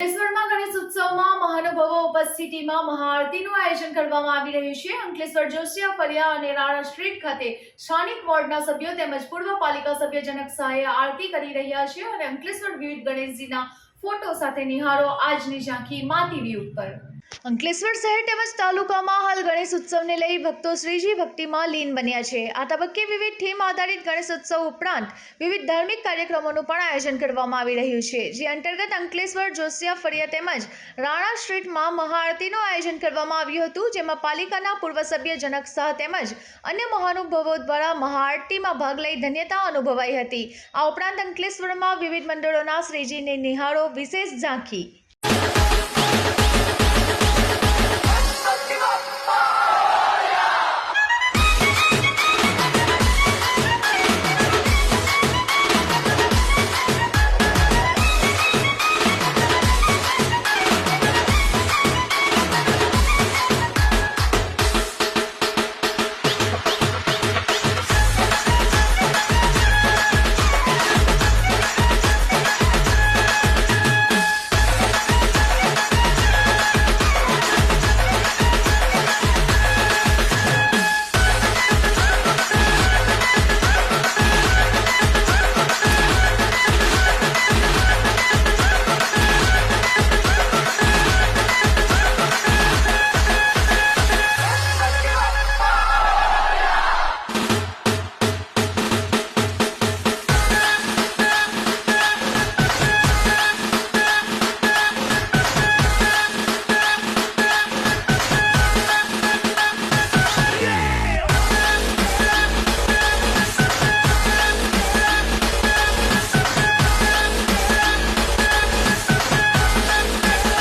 અંકલેશ્વરમાં ગણેશ ઉત્સવમાં મહાનુભાવો ઉપસ્થિતિમાં મહાઆરતીનું આયોજન કરવામાં આવી રહ્યું છે. અંકલેશ્વર જોશિયા, ફળિયા અને રાણા સ્ટ્રીટ ખાતે સ્થાનિક વોર્ડના સભ્યો તેમજ પૂર્વ પાલિકા સભ્ય જનક સહાય આરતી કરી રહ્યા છે અને અંકલેશ્વર વિવિધ ગણેશજીના ફોટો સાથે નિહાળો. આજની ઝાંખી માતી વ્યૂ ઉપર અંકલેશ્વર શહેર તેમજ તાલુકામાં હાલ ગણેશ ઉત્સવને લઈ ભક્તો શ્રીજી ભક્તિમાં લીન બન્યા છે. આ તબક્કે વિવિધ થીમ આધારિત ગણેશ ઉત્સવ ઉપરાંત વિવિધ ધાર્મિક કાર્યક્રમોનું પણ આયોજન કરવામાં આવી રહ્યું છે. જે અંતર્ગત અંકલેશ્વર જોશિયા ફળિયા તેમજ રાણા સ્ટ્રીટમાં મહાઆરતીનું આયોજન કરવામાં આવ્યું હતું. જેમાં પાલિકાના પૂર્વ સભ્ય જનક શાહ તેમજ અન્ય મહાનુભાવો દ્વારા મહાઆરતીમાં ભાગ લઈ ધન્યતા અનુભવાઈ હતી. આ ઉપરાંત અંકલેશ્વરમાં વિવિધ મંડળોના શ્રીજીને નિહાળો, વિશેષ ઝાંખી